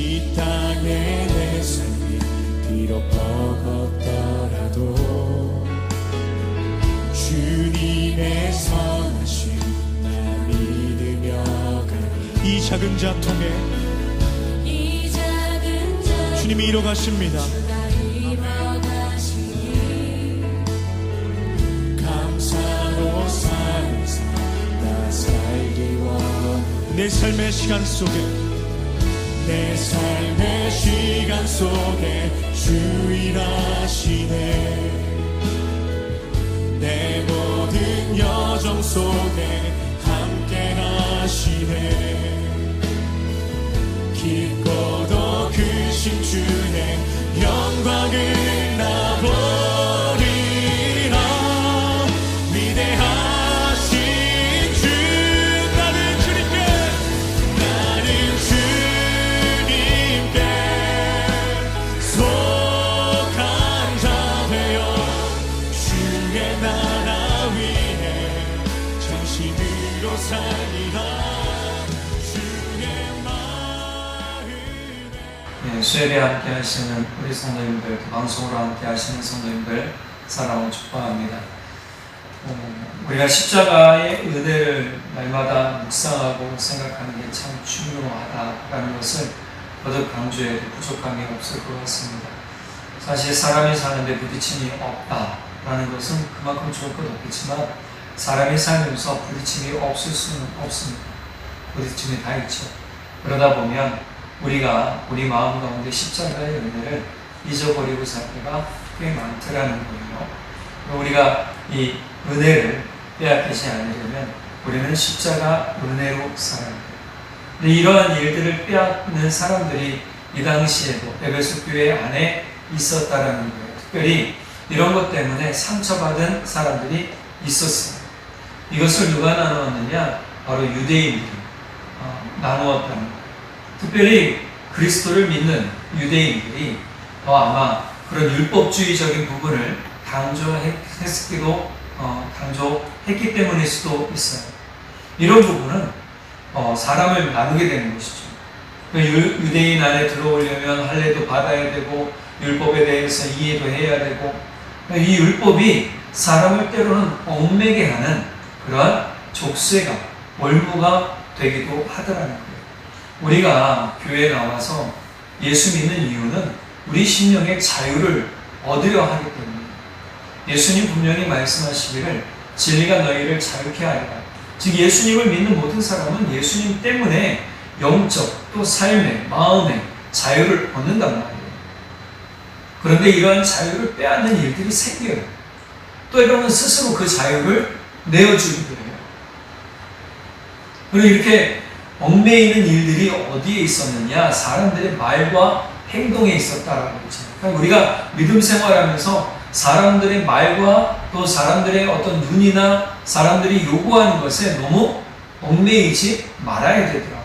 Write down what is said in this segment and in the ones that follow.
이 땅에 내 삶이 비록 버겁더라도 주님의 선하심 나 믿으며 가니 이 작은 자통에 이 작은 자 주님이 이뤄 가십니다. 나 이뤄가시니 감사로 사는 삶나 살기 원해. 내 삶의 시간 속에 내 삶의 시간 속에 주인하시네. 내 모든 여정 속에 함께 하시네. 깊고도 크신 주의 영광을 나보 하시는 우리 성도님들, 또 방송으로 함께 하시는 성도님들 사랑으로 축복합니다. 어, 우리가 십자가의 은혜를 날마다 묵상하고 생각하는 게 참 중요하다라는 것을 거듭 강조해도 부족함이 없을 것 같습니다. 사실 사람이 사는데 부딪힘이 없다라는 것은 그만큼 좋을 것 없겠지만 사람이 살면서 부딪힘이 없을 수는 없습니다. 부딪힘이 다 있죠. 그러다 보면 우리가 우리 마음 가운데 십자가의 은혜를 잊어버리고 살 때가 꽤 많더라는 거예요. 우리가 이 은혜를 빼앗기지 않으려면 우리는 십자가 은혜로 살아야 돼요. 근데 이러한 일들을 빼앗는 사람들이 이 당시에도 에베소 교회 안에 있었다라는 거예요. 특별히 이런 것 때문에 상처받은 사람들이 있었어요. 이것을 누가 나누었느냐? 바로 유대인들이 어, 나누었다는. 특별히 그리스도를 믿는 유대인들이 더 아마 그런 율법주의적인 부분을 강조했기도 어, 강조했기 때문일 수도 있어요. 이런 부분은 어, 사람을 나누게 되는 것이죠. 그 유- 유대인 안에 들어오려면 할례도 받아야 되고 율법에 대해서 이해도 해야 되고 이 율법이 사람을 때로는 얽매게 하는 그러한 족쇄가 월무가 되기도 하더라는 거예요. 우리가 교회에 나와서 예수 믿는 이유는 우리 심령의 자유를 얻으려 하기 때문입니다. 예수님 분명히 말씀하시기를 진리가 너희를 자유케 하리라. 즉 예수님을 믿는 모든 사람은 예수님 때문에 영적 또 삶의 마음의 자유를 얻는단 말이에요. 그런데 이러한 자유를 빼앗는 일들이 생겨요. 또 이러면 스스로 그 자유를 내어주기도 해요. 그리고 이렇게 얽매이는 일들이 어디에 있었느냐? 사람들의 말과 행동에 있었다라고 했죠. 그러니까 우리가 믿음 생활하면서 사람들의 말과 또 사람들의 어떤 눈이나 사람들이 요구하는 것에 너무 얽매이지 말아야 되더라고요.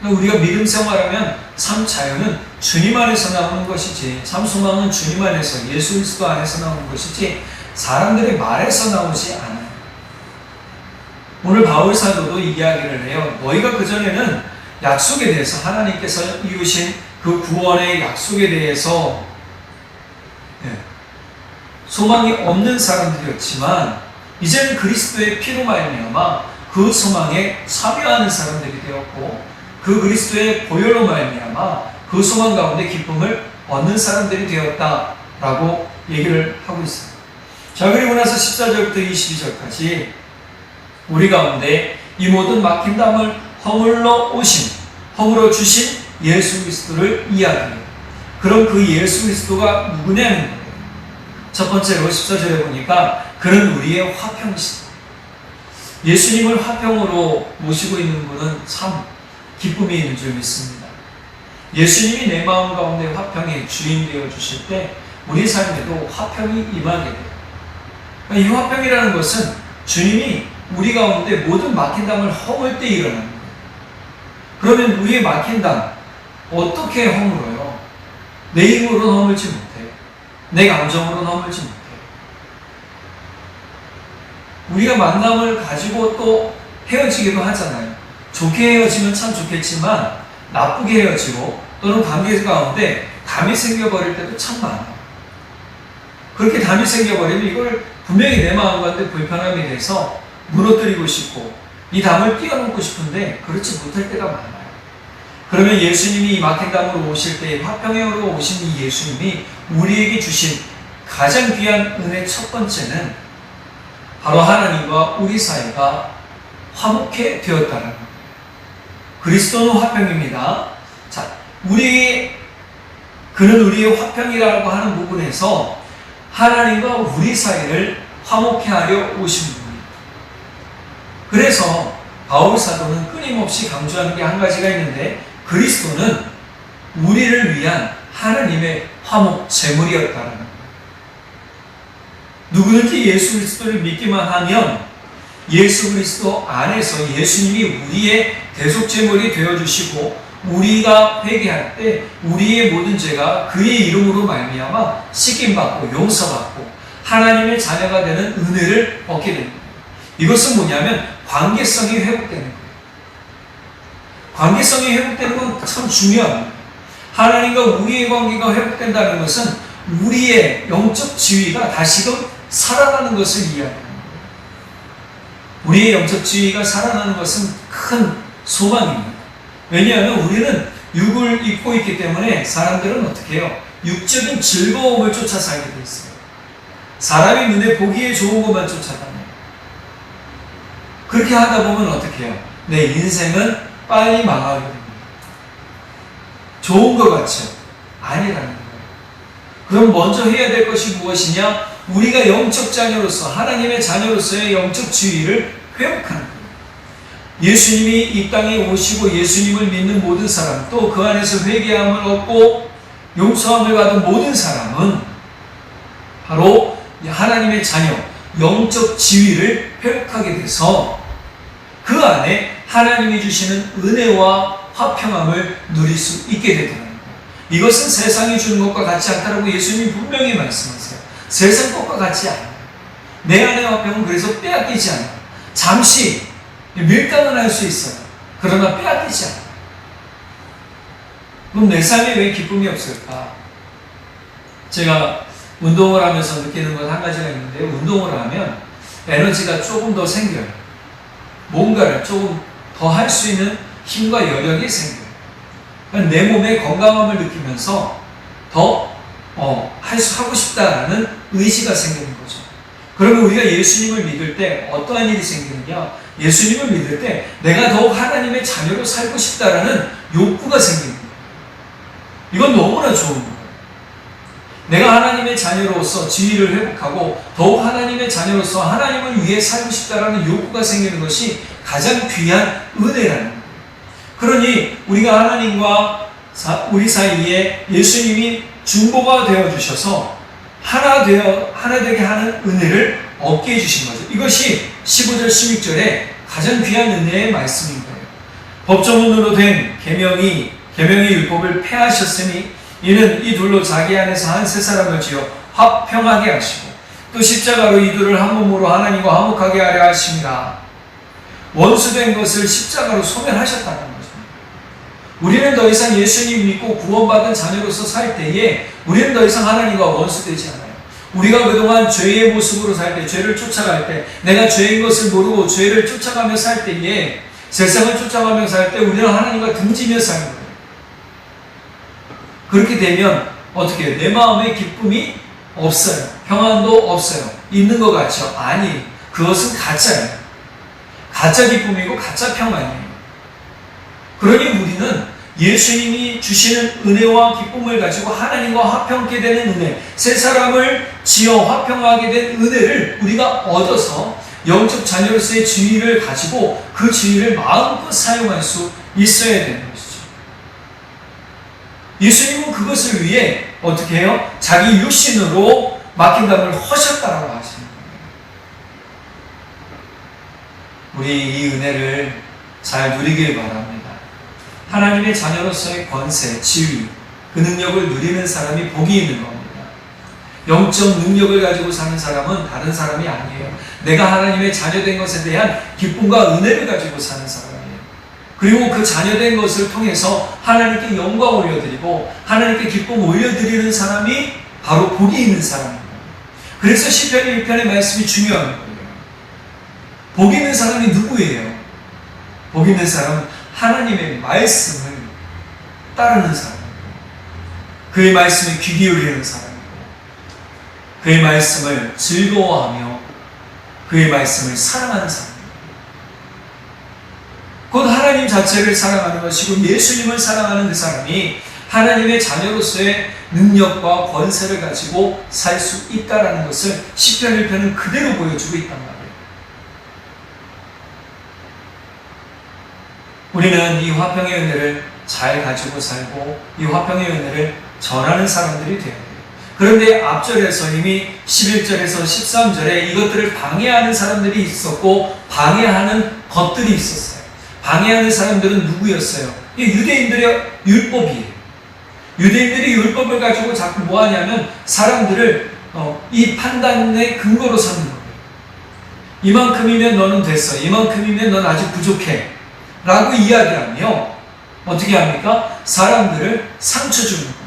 그러니까 우리가 믿음 생활하면 참 자유는 주님 안에서 나오는 것이지, 참 소망은 주님 안에서 예수 그리스도 안에서 나오는 것이지 사람들의 말에서 나오지 않아요. 오늘 바울 사도도 이 이야기를 해요. 너희가 그 전에는 약속에 대해서 하나님께서 이루신 그 구원의 약속에 대해서 예, 소망이 없는 사람들이었지만 이제는 그리스도의 피로 말미암아 그 소망에 참여하는 사람들이 되었고 그 그리스도의 보혈로 말미암아 그 소망 가운데 기쁨을 얻는 사람들이 되었다라고 얘기를 하고 있어요. 자 그리고 나서 14절부터 22절까지 우리 가운데 이 모든 막힌 담을 허물러 오신, 허물어 주신 예수 그리스도를 이야기해요. 그럼 그 예수 그리스도가 누구냐는 거예요. 첫 번째로 14절에 보니까 그는 우리의 화평이시다. 예수님을 화평으로 모시고 있는 분은 참 기쁨이 있는 줄 믿습니다. 예수님이 내 마음 가운데 화평의 주인 되어 주실 때 우리 삶에도 화평이 임하게 돼요. 이 화평이라는 것은 주님이 우리 가운데 모든 막힌 담을 허물 때 일어나는 거예요. 그러면 우리의 막힌 담 어떻게 허물어요? 내 힘으로는 허물지 못해. 내 감정으로는 허물지 못해. 우리가 만남을 가지고 또 헤어지기도 하잖아요. 좋게 헤어지면 참 좋겠지만 나쁘게 헤어지고 또는 관계 가운데 담이 생겨버릴 때도 참 많아요. 그렇게 담이 생겨버리면 이걸 분명히 내 마음 가운데 불편함이 돼서 무너뜨리고 싶고 이 담을 뛰어넘고 싶은데 그렇지 못할 때가 많아요. 그러면 예수님이 이 담으로 오실 때 화평으로 오신 이 예수님이 우리에게 주신 가장 귀한 은혜 첫 번째는 바로 하나님과 우리 사이가 화목해 되었다는 겁니다. 그리스도는 화평입니다. 자, 우리 그는 우리의 화평이라고 하는 부분에서 하나님과 우리 사이를 화목해 하려 오신 분입니다. 그래서 바울 사도는 끊임없이 강조하는 게 한 가지가 있는데 그리스도는 우리를 위한 하나님의 화목 제물이었다는 겁니다. 누구든지 예수 그리스도를 믿기만 하면 예수 그리스도 안에서 예수님이 우리의 대속 제물이 되어 주시고 우리가 회개할 때 우리의 모든 죄가 그의 이름으로 말미암아 씻김 받고 용서받고 하나님의 자녀가 되는 은혜를 얻게 됩니다. 이것은 뭐냐면 관계성이 회복되는 거예요. 관계성이 회복되는 건 참 중요합니다. 하나님과 우리의 관계가 회복된다는 것은 우리의 영적 지위가 다시금 살아나는 것을 거예요. 우리의 영적 지위가 살아나는 것은 큰 소망입니다. 왜냐하면 우리는 육을 입고 있기 때문에 사람들은 어떻게 해요? 육적인 즐거움을 쫓아 살게 돼 있어요. 사람이 눈에 보기에 좋은 것만 쫓아다녀요. 그렇게 하다 보면 어떻게 해요? 내 인생은 빨리 망하게 됩니다. 좋은 것 같죠? 아니라는 거예요. 그럼 먼저 해야 될 것이 무엇이냐? 우리가 영적 자녀로서 하나님의 자녀로서의 영적 지위를 회복하는 거예요. 예수님이 이 땅에 오시고 예수님을 믿는 모든 사람 또 그 안에서 회개함을 얻고 용서함을 받은 모든 사람은 바로 하나님의 자녀 영적 지위를 회복하게 돼서 그 안에 하나님이 주시는 은혜와 화평함을 누릴 수 있게 거예요. 이것은 세상이 주는 것과 같지 않다라고 예수님이 분명히 말씀하세요. 세상 것과 같지 않아요. 내 안의 화평은 그래서 빼앗기지 않아요. 잠시 밀당은 할수 있어요. 그러나 빼앗기지 않아요. 그럼 내 삶에 왜 기쁨이 없을까? 제가 운동을 하면서 느끼는 건 한 가지가 있는데 운동을 하면 에너지가 조금 더 생겨요. 뭔가를 조금 더 할 수 있는 힘과 여력이 생겨요. 그러니까 내 몸의 건강함을 느끼면서 더 어, 할 수, 하고 싶다라는 의지가 생기는 거죠. 그러면 우리가 예수님을 믿을 때 어떠한 일이 생기느냐? 예수님을 믿을 때 내가 더욱 하나님의 자녀로 살고 싶다라는 욕구가 생깁니다. 이건 너무나 좋은 거예요. 내가 하나님의 자녀로서 지위를 회복하고 더욱 하나님의 자녀로서 하나님을 위해 살고 싶다라는 욕구가 생기는 것이 가장 귀한 은혜라는 거예요. 그러니 우리가 하나님과 우리 사이에 예수님이 중보가 되어 주셔서 하나 되어 하나 되게 하는 은혜를 얻게 해 주신 거죠. 이것이 15절 16절에 가장 귀한 은혜의 말씀인 거예요. 법조문으로 된 계명이 계명의 율법을 폐하셨으니 이는 이 둘로 자기 안에서 한 세 사람을 지어 화평하게 하시고 또 십자가로 이 둘을 한 몸으로 하나님과 화목하게 하려 하십니다. 원수된 것을 십자가로 소멸하셨다는 거죠. 우리는 더 이상 예수님 믿고 구원받은 자녀로서 살 때에 우리는 더 이상 하나님과 원수되지 않아요. 우리가 그동안 죄의 모습으로 살 때, 죄를 쫓아갈 때, 내가 죄인 것을 모르고 죄를 쫓아가며 살 때에, 세상을 쫓아가며 살 때, 우리는 하나님과 등지며 사는 거예요. 그렇게 되면, 어떻게 해요? 내 마음에 기쁨이 없어요. 평안도 없어요. 있는 것 같죠? 아니, 그것은 가짜예요. 가짜 기쁨이고, 가짜 평안이에요. 그러니 우리는 예수님이 주시는 은혜와 기쁨을 가지고 하나님과 화평케 되는 은혜, 세 사람을 지어 화평하게 된 은혜를 우리가 얻어서 영적 자녀로서의 지위를 가지고 그 지위를 마음껏 사용할 수 있어야 되는 것이죠. 예수님은 그것을 위해 어떻게 해요? 자기 육신으로 막힌 담을 허셨다라고 하시는 거예요. 우리 이 은혜를 잘 누리길 바랍니다. 하나님의 자녀로서의 권세, 지위, 그 능력을 누리는 사람이 복이 있는 겁니다. 영적 능력을 가지고 사는 사람은 다른 사람이 아니에요. 내가 하나님의 자녀된 것에 대한 기쁨과 은혜를 가지고 사는 사람이에요. 그리고 그 자녀된 것을 통해서 하나님께 영광 올려드리고 하나님께 기쁨 올려드리는 사람이 바로 복이 있는 사람입니다. 그래서 시편 1편의 말씀이 중요한 거예요. 복 있는 사람이 누구예요? 복 있는 사람은 하나님의 말씀을 따르는 사람이고 그의 말씀에 귀 기울이는 사람이고 그의 말씀을 즐거워하며 그의 말씀을 사랑하는. 곧 하나님 자체를 사랑하는 것이고 예수님을 사랑하는 그 사람이 하나님의 자녀로서의 능력과 권세를 가지고 살 수 있다라는 것을 시편 1편은 그대로 보여주고 있단 말이에요. 우리는 이 화평의 은혜를 잘 가지고 살고 이 화평의 은혜를 전하는 사람들이 되어야 돼요. 그런데 앞절에서 이미 11절에서 13절에 이것들을 방해하는 사람들이 있었고 방해하는 것들이 있었어요. 방해하는 사람들은 누구였어요? 이 유대인들의 율법이에요. 유대인들이 율법을 가지고 자꾸 뭐 하냐면 사람들을 어, 이 판단의 근거로 삼는 거예요. 이만큼이면 너는 됐어. 이만큼이면 넌 아직 부족해. 라고 이야기하며 어떻게 합니까? 사람들을 상처 주는 거예요.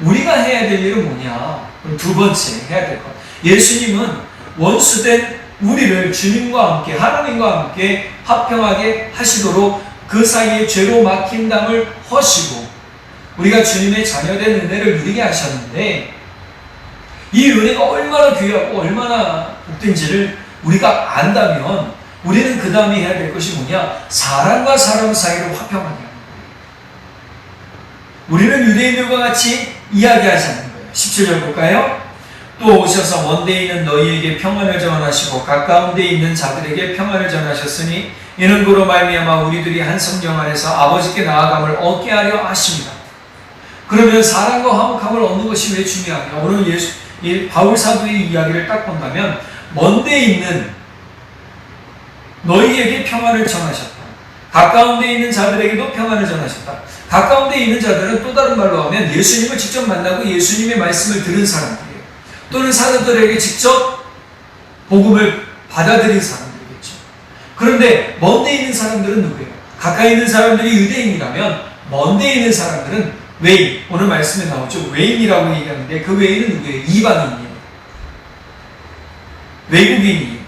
우리가 해야 될 일은 뭐냐? 두 번째 해야 될 것. 예수님은 원수된 우리를 주님과 함께 하나님과 함께 화평하게 하시도록 그 사이에 죄로 막힌 담을 허시고 우리가 주님의 자녀된 은혜를 누리게 하셨는데 이 은혜가 얼마나 귀하고 얼마나 복된지를 우리가 안다면 우리는 그 다음에 해야 될 것이 뭐냐? 사람과 사람 사이를 화평하게 하는 거예요. 우리는 유대인들과 같이 이야기하지 않는 거예요. 17절 볼까요? 또 오셔서 먼데 있는 너희에게 평안을 전하시고 가까운 데 있는 자들에게 평안을 전하셨으니 이는 그로 말미암아 우리들이 한 성령 안에서 아버지께 나아감을 얻게 하려 하십니다. 그러면 사랑과 화목함을 얻는 것이 왜 중요하냐? 오늘 예수 이 바울 사도의 이야기를 딱 본다면 먼데 있는 너희에게 평안을 전하셨다. 가까운 데 있는 자들에게도 평안을 전하셨다. 가까운 데 있는 자들은 또 다른 말로 하면 예수님을 직접 만나고 예수님의 말씀을 들은 사람들이에요. 또는 사람들에게 직접 복음을 받아들인 사람들이겠죠. 그런데 먼데 있는 사람들은 누구예요? 가까이 있는 사람들이 유대인이라면 먼데 있는 사람들은 외인, 오늘 말씀에 나오죠. 외인이라고 얘기하는데 그 외인은 누구예요? 이방인이에요. 외국인이에요.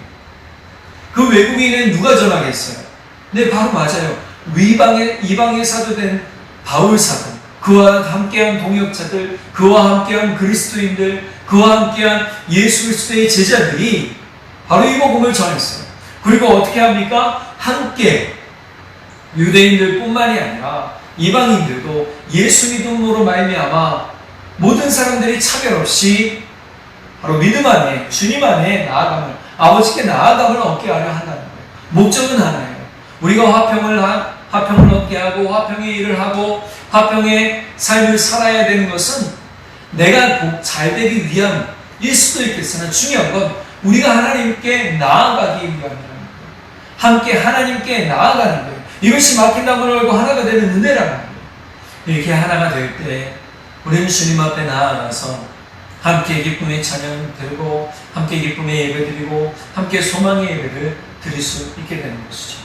그 외국인은 누가 전하겠어요? 네, 바로 맞아요. 위방의, 이방의 사도된 바울 사도, 그와 함께한 동역자들, 그와 함께한 그리스도인들, 그와 함께한 예수 그리스도의 제자들이 바로 이 복음을 전했어요. 그리고 어떻게 합니까? 함께 유대인들뿐만이 아니라 이방인들도 예수 믿음으로 말미암아 모든 사람들이 차별 없이 바로 믿음 안에 주님 안에 나아감을 아버지께 나아감을 얻게 하려 한다는 거예요. 목적은 하나예요. 우리가 화평을 하, 화평을 얻게 하고 화평의 일을 하고 화평의 삶을 살아야 되는 것은 내가 잘 되기 위함일 수도 있겠으나 중요한 건 우리가 하나님께 나아가기 위함이라는 거예요. 함께 하나님께 나아가는 거예요. 이것이 막힌 담을 열고 하나가 되는 은혜라는 거예요. 이렇게 하나가 될 때 우리는 주님 앞에 나아가서 함께 기쁨의 찬양 들고 함께 기쁨의 예배 드리고 함께 소망의 예배를 드릴 수 있게 되는 것이죠.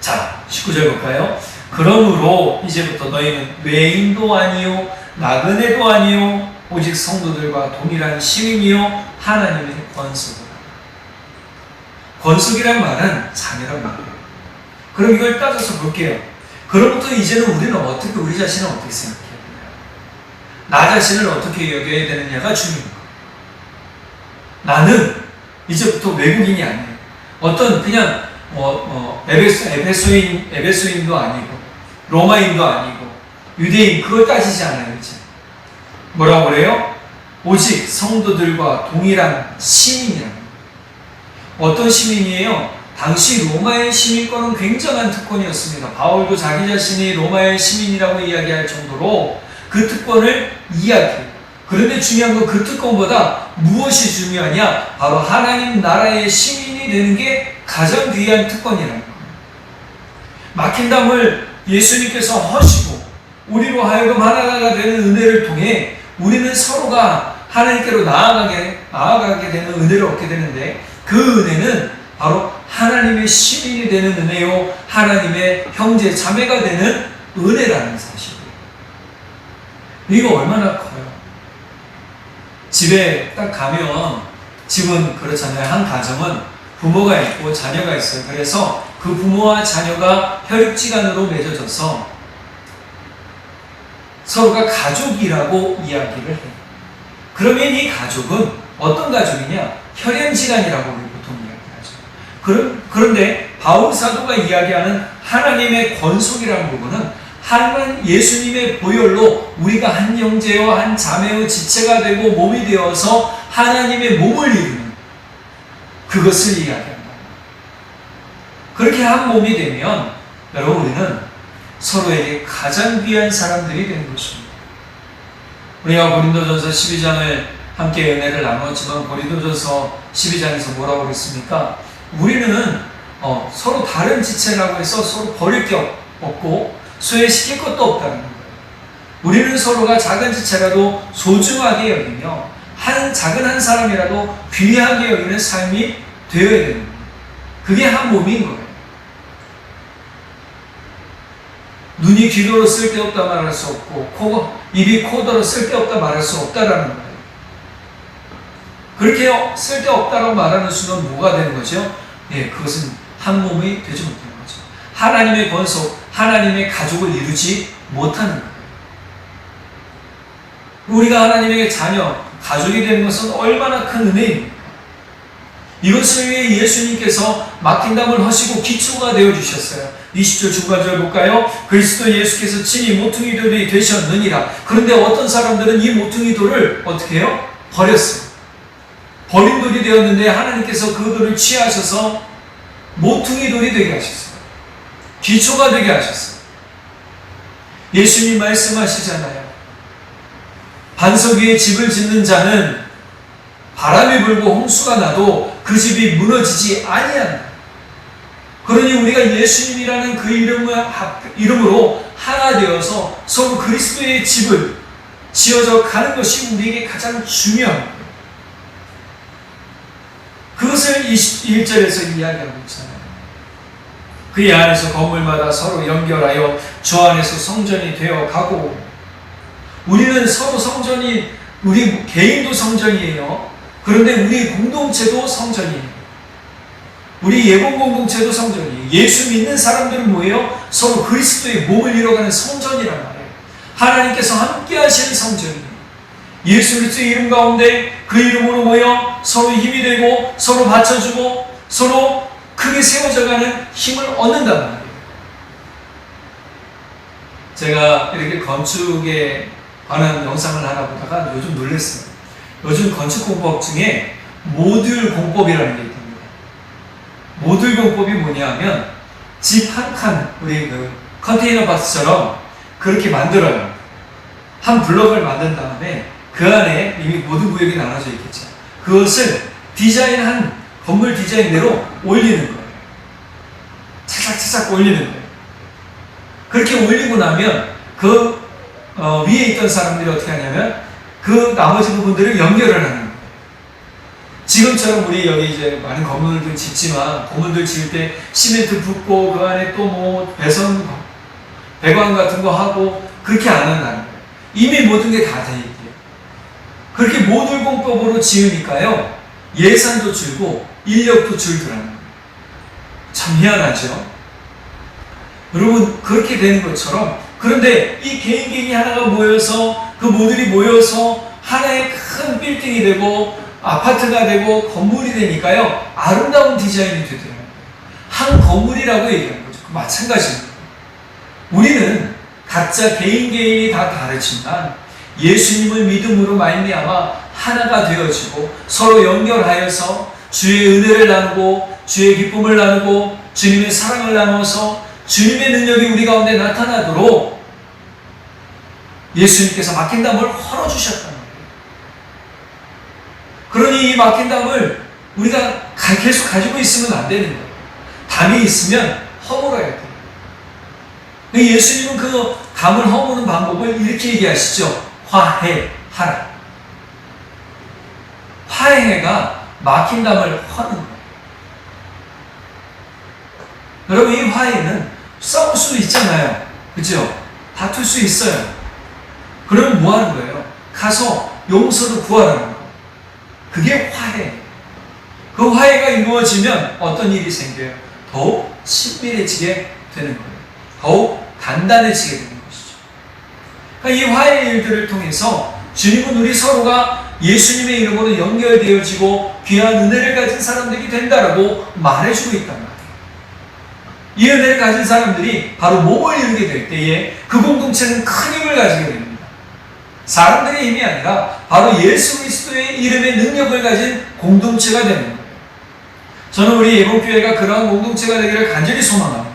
자, 19절 볼까요? 그러므로 이제부터 너희는 외인도 아니요 나그네도 아니요 오직 성도들과 동일한 시민이요 하나님의 권속이라. 권속이란 말은 자녀란 말이에요. 그럼 이걸 따져서 볼게요. 그로부터 이제는 우리는 어떻게 우리 자신을 어떻게 생각해야 되나요? 나 자신을 어떻게 여겨야 되느냐가 중요해요. 나는 이제부터 외국인이 아니에요. 어떤 그냥 어, 어, 에베소, 에베소인, 에베소인도 아니고 로마인도 아니고 유대인 그걸 따지지 않아요 이제. 뭐라고 그래요? 오직 성도들과 동일한 시민이라는 거예요. 어떤 시민이에요? 당시 로마의 시민권은 굉장한 특권이었습니다. 바울도 자기 자신이 로마의 시민이라고 이야기할 정도로 그 특권을 이야기해요. 그런데 중요한 건 그 특권보다 무엇이 중요하냐? 바로 하나님 나라의 시민이 되는 게 가장 귀한 특권이라는 거예요. 막힌 담을 예수님께서 허시고 우리로 하여금 하나가 되는 은혜를 통해 우리는 서로가 하나님께로 나아가게 나아가게 되는 은혜를 얻게 되는데 그 은혜는 바로 하나님의 시민이 되는 은혜요, 하나님의 형제, 자매가 되는 은혜라는 사실이에요. 이거 얼마나 커요? 집에 딱 가면, 집은 그렇잖아요. 한 가정은 부모가 있고 자녀가 있어요. 그래서 그 부모와 자녀가 혈육지간으로 맺어져서 서로가 가족이라고 이야기를 해요. 그러면 이 가족은 어떤 가족이냐? 혈연지간이라고 우리 보통 이야기하죠. 그런, 그런데 바울 사도가 이야기하는 하나님의 권속이라는 부분은 하나님 예수님의 보혈로 우리가 한 형제와 한 자매의 지체가 되고 몸이 되어서 하나님의 몸을 이루는 그것을 이야기한다. 그렇게 한 몸이 되면 여러분 우리는 서로에게 가장 귀한 사람들이 되는 것입니다. 우리가 고린도전서 12장을 함께 은혜를 나누었지만 고린도전서 12장에서 뭐라고 그랬습니까? 우리는 어, 서로 다른 지체라고 해서 서로 버릴 게 없- 없고 소외시킬 것도 없다는 거예요. 우리는 서로가 작은 지체라도 소중하게 여기며 한 작은 한 사람이라도 귀하게 여기는 삶이 되어야 되는 거예요. 그게 한 몸인 거예요. 눈이 귀로로 쓸데없다 말할 수 없고 코, 입이 코더러 쓸데없다 말할 수 없다라는 거예요. 그렇게 쓸데없다라고 말하는 순간 뭐가 되는 거죠? 예, 그것은 한 몸이 되지 못하는 거죠. 하나님의 권속, 하나님의 가족을 이루지 못하는 거예요. 우리가 하나님의 자녀, 가족이 되는 것은 얼마나 큰 은혜입니까? 이것을 위해 예수님께서 막힌 담을 하시고 기초가 되어 주셨어요. 20절 중간절 볼까요? 그리스도 예수께서 친히 모퉁이 돌이 되셨느니라. 그런데 어떤 사람들은 이 모퉁이 돌을 어떻게 해요? 버렸어요. 버린 돌이 되었는데 하나님께서 그 돌을 취하셔서 모퉁이 돌이 되게 하셨어요. 기초가 되게 하셨어요. 예수님 말씀하시잖아요. 반석 위에 집을 짓는 자는 바람이 불고 홍수가 나도 그 집이 무너지지 아니한다. 그러니 우리가 예수님이라는 그 이름을, 이름으로 하나 되어서 서로 그리스도의 집을 지어져 가는 것이 우리에게 가장 중요한. 그것을 21절에서 이야기하고 있잖아요. 그 안에서 건물마다 서로 연결하여 주 안에서 성전이 되어 가고 우리는 서로 성전이 우리 개인도 성전이에요. 그런데 우리 공동체도 성전이에요. 우리 예본 공동체도 성전이에요. 예수 믿는 사람들은 뭐예요? 서로 그리스도의 몸을 이뤄가는 성전이란 말이에요. 하나님께서 함께 하시는 성전이에요. 예수 그리스도의 이름 가운데 그 이름으로 모여 서로 힘이 되고 서로 받쳐주고 서로 크게 세워져가는 힘을 얻는단 말이에요. 제가 이렇게 건축에 관한 영상을 하나 보다가 요즘 놀랐어요. 요즘 건축 공법 중에 모듈 공법이라는 게 있답니다. 모듈 공법이 뭐냐면 집 한 칸, 우리 그 컨테이너 박스처럼 그렇게 만들어요. 한 블럭을 만든 다음에 그 안에 이미 모든 구역이 나눠져 있겠죠. 그것을 디자인한 건물 디자인대로 올리는 거예요. 차삭차삭 올리는 거예요. 그렇게 올리고 나면 그 어, 위에 있던 사람들이 어떻게 하냐면 그 나머지 부분들을 연결을 하는 거예요. 지금처럼 우리 여기 이제 많은 건물들 짓지만 건물들 지을 때 시멘트 붓고 그 안에 또 뭐 배선 배관 같은 거 하고 그렇게 안 한다는 거예요. 이미 모든 게 다 돼 있대요. 그렇게 모듈 공법으로 지으니까요 예산도 줄고 인력도 줄더라는 거예요. 참 희한하죠. 여러분 그렇게 되는 것처럼 그런데 이 개인 개인이 하나가 모여서 그 모듈이 모여서 하나의 큰 빌딩이 되고 아파트가 되고 건물이 되니까요 아름다운 디자인이 되더라고요. 한 건물이라고 얘기하는 거죠. 마찬가지입니다. 우리는 각자 개인 개인이 다 다르지만 예수님을 믿음으로 말미암아 하나가 되어지고 서로 연결하여서 주의 은혜를 나누고 주의 기쁨을 나누고 주님의 사랑을 나눠서 주님의 능력이 우리 가운데 나타나도록 예수님께서 막힌 담을 헐어주셨다는 거예요. 그러니 이 막힌 담을 우리가 계속 가지고 있으면 안 되는 거예요. 담이 있으면 허물어야 돼요. 예수님은 그 담을 허무는 방법을 이렇게 얘기하시죠. 화해하라. 화해가 막힌 담을 허는 거예요. 여러분 이 화해는 싸울 수 있잖아요. 그죠? 다툴 수 있어요. 그러면 뭐 하는 거예요? 가서 용서를 구하라는 거. 그게 화해. 그 화해가 이루어지면 어떤 일이 생겨요? 더욱 친밀해지게 되는 거예요. 더욱 단단해지게 되는 것이죠. 그러니까 이 화해 일들을 통해서 주님은 우리 서로가 예수님의 이름으로 연결되어지고 귀한 은혜를 가진 사람들이 된다라고 말해주고 있단 말이에요. 이 은혜를 가진 사람들이 바로 몸을 이루게 될 때에 그 공동체는 큰 힘을 가지게 됩니다. 사람들의 힘이 아니라 바로 예수 그리스도의 이름의 능력을 가진 공동체가 되는 거예요. 저는 우리 예복교회가 그러한 공동체가 되기를 간절히 소망합니다.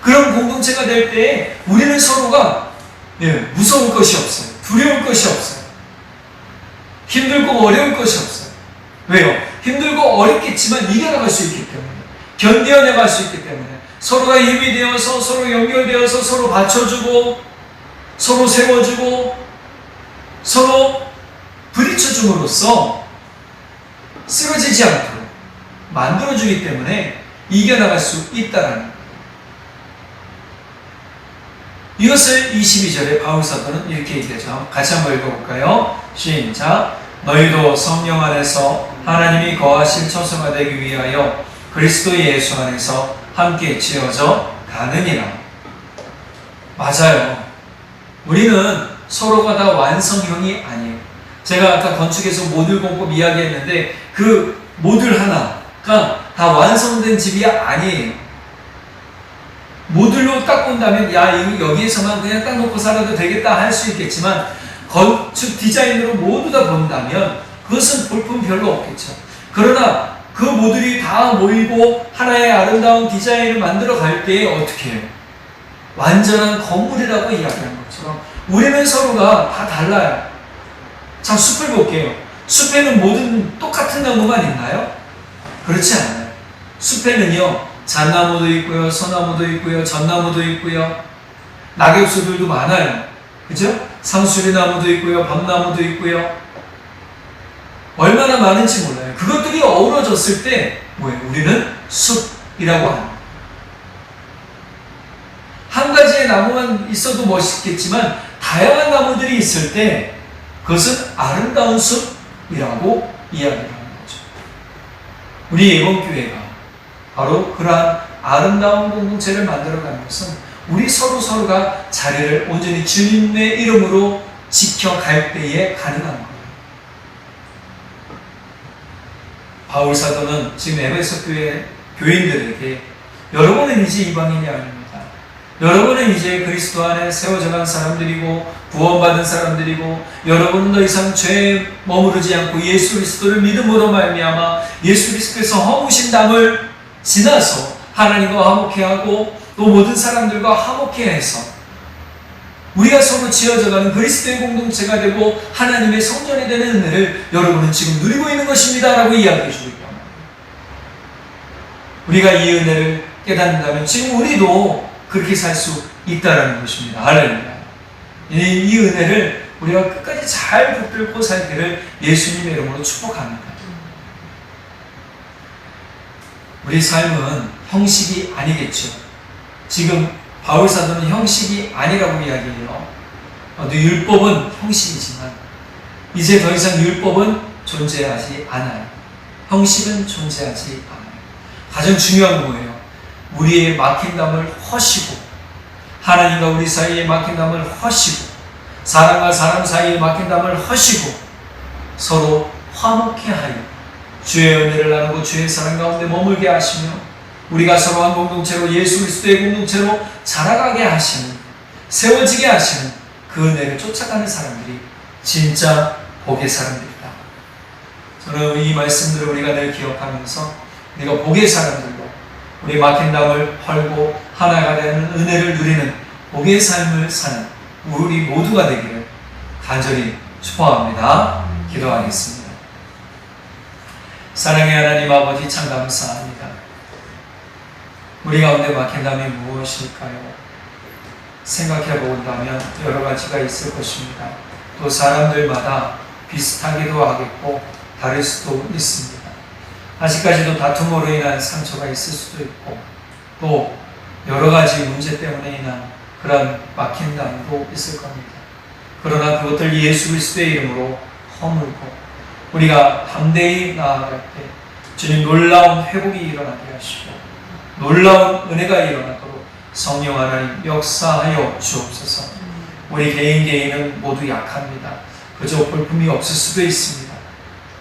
그런 공동체가 될 때에 우리는 서로가 예, 무서울 것이 없어요. 두려울 것이 없어요. 힘들고 어려울 것이 없어요. 왜요? 힘들고 어렵겠지만 이겨나갈 수 있기 때문에. 견뎌내갈 수 있기 때문에. 서로가 힘이 되어서 서로 연결되어서 서로 받쳐주고 서로 세워주고 서로 부딪혀줌으로써 쓰러지지 않도록 만들어주기 때문에 이겨나갈 수 있다라는 거예요. 이것을 22절에 바울사도는 이렇게 얘기하죠. 같이 한번 읽어볼까요? 시작. 너희도 성령 안에서 하나님이 거하실 처소가 되기 위하여 그리스도 예수 안에서 함께 지어져 가느니라. 맞아요. 우리는 서로가 다 완성형이 아니에요. 제가 아까 건축에서 모듈 공법 이야기했는데 그 모듈 하나가 다 완성된 집이 아니에요. 모듈로 딱 본다면 야 여기에서만 그냥 딱 놓고 살아도 되겠다 할 수 있겠지만 건축 디자인으로 모두 다 본다면 그것은 볼품 별로 없겠죠. 그러나 그 모듈이 다 모이고 하나의 아름다운 디자인을 만들어 갈 때에 어떻게 해요? 완전한 건물이라고 이야기하는 것처럼 우리는 서로가 다 달라요. 자, 숲을 볼게요. 숲에는 모든 똑같은 나무만 있나요? 그렇지 않아요. 숲에는요, 잣나무도 있고요, 소나무도 있고요, 전나무도 있고요, 낙엽수들도 많아요. 그죠? 상수리나무도 있고요, 밤나무도 있고요. 얼마나 많은지 몰라요. 그것들이 어우러졌을 때, 뭐예요? 우리는 숲이라고 합니다. 한 가지의 나무만 있어도 멋있겠지만 다양한 나무들이 있을 때 그것은 아름다운 숲이라고 이야기하는 거죠. 우리 예원교회가 바로 그러한 아름다운 공동체를 만들어가는 것은 우리 서로 서로가 자리를 온전히 주님의 이름으로 지켜갈 때에 가능한 거예요. 바울 사도는 지금 에베소 교회 교인들에게 여러분은 이제 이방인이 아닙니다. 여러분은 이제 그리스도 안에 세워져간 사람들이고 구원받은 사람들이고 여러분은 더 이상 죄에 머무르지 않고 예수 그리스도를 믿음으로 말미암아 예수 그리스도께서 허무신 담을 지나서 하나님과 화목해하고 또 모든 사람들과 화목해해서 우리가 서로 지어져가는 그리스도의 공동체가 되고 하나님의 성전이 되는 은혜를 여러분은 지금 누리고 있는 것입니다 라고 이야기해 주고 있다. 우리가 이 은혜를 깨닫는다면 지금 우리도 그렇게 살 수 있다라는 것입니다. 할렐루야. 이, 이 은혜를 우리가 끝까지 잘 붙들고 살기를 예수님의 이름으로 축복합니다. 우리 삶은 형식이 아니겠죠. 지금 바울 사도는 형식이 아니라고 이야기해요. 어, 율법은 형식이지만 이제 더 이상 율법은 존재하지 않아요. 형식은 존재하지 않아요. 가장 중요한 거예요. 우리의 막힌 담을 허시고 하나님과 우리 사이에 막힌 담을 허시고 사람과 사람 사이에 막힌 담을 허시고 서로 화목해 하여 주의 은혜를 나누고 주의 사랑 가운데 머물게 하시며 우리가 서로 한 공동체로 예수 그리스도의 공동체로 자라가게 하시는 세워지게 하시는 그 은혜를 쫓아가는 사람들이 진짜 복의 사람들이다. 저는 이 말씀들을 우리가 늘 기억하면서 우리가 복의 사람들로 우리 막힌 담을 헐고 하나가 되는 은혜를 누리는 복의 삶을 사는 우리 모두가 되기를 간절히 축복합니다. 기도하겠습니다. 사랑의 하나님 아버지 참 감사합니다. 우리 가운데 막힌 담이 무엇일까요? 생각해 본다면 여러 가지가 있을 것입니다. 또 사람들마다 비슷하기도 하겠고 다를 수도 있습니다. 아직까지도 다툼으로 인한 상처가 있을 수도 있고 또 여러 가지 문제 때문에 인한 그런 막힌 담도 있을 겁니다. 그러나 그것들 예수 그리스도의 이름으로 허물고 우리가 담대히 나아갈 때 주님 놀라운 회복이 일어나게 하시고 놀라운 은혜가 일어나도록 성령 하나님 역사하여 주옵소서. 우리 개인 개인은 모두 약합니다. 그저 볼품이 없을 수도 있습니다.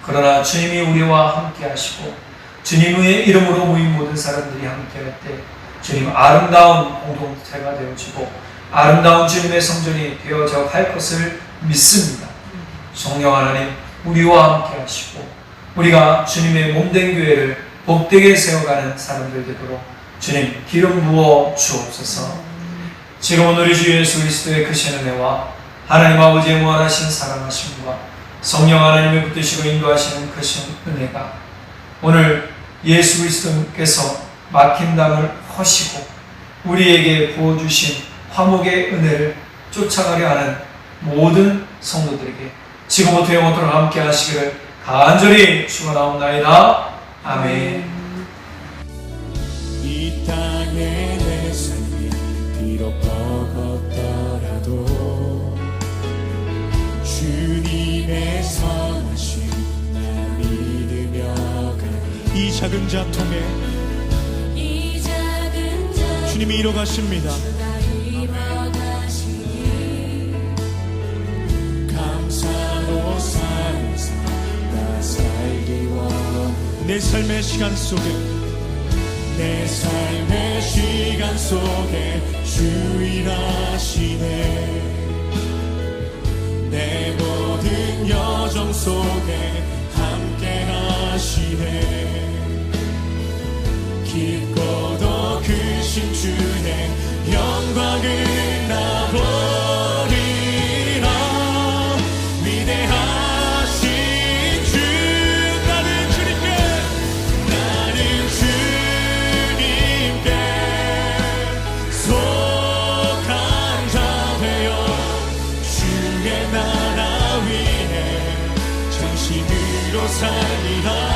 그러나 주님이 우리와 함께 하시고 주님의 이름으로 모인 모든 사람들이 함께 할 때 주님 아름다운 공동체가 되어지고 아름다운 주님의 성전이 되어져 갈 것을 믿습니다. 성령 하나님 우리와 함께 하시고 우리가 주님의 몸된 교회를 복되게 세워가는 사람들 되도록 주님 기름 부어 주옵소서. 지금은 우리 주 예수 그리스도의 크신 은혜와 하나님 아버지의 무한하신 사랑하심과 성령 하나님의 붙드시고 인도하시는 크신 은혜가 오늘 예수 그리스도께서 막힌 담을 허시고 우리에게 부어주신 화목의 은혜를 쫓아가려 하는 모든 성도들에게 지금부터 영원토록 함께 하시기를 간절히 축원하옵나이다. 아멘. 이 땅에 내 삶이 비록 주님의 나 믿으며 가니 이 작은 이 작은 자 주님이 이뤄가십니다. 감사로 삶나 살기 원해 내 삶의 시간 속에 내 삶의 시간 속에 주일하시네 내 모든 여정 속에 함께 하시네. 깊고도 크신 주의 영광을 나보 살리라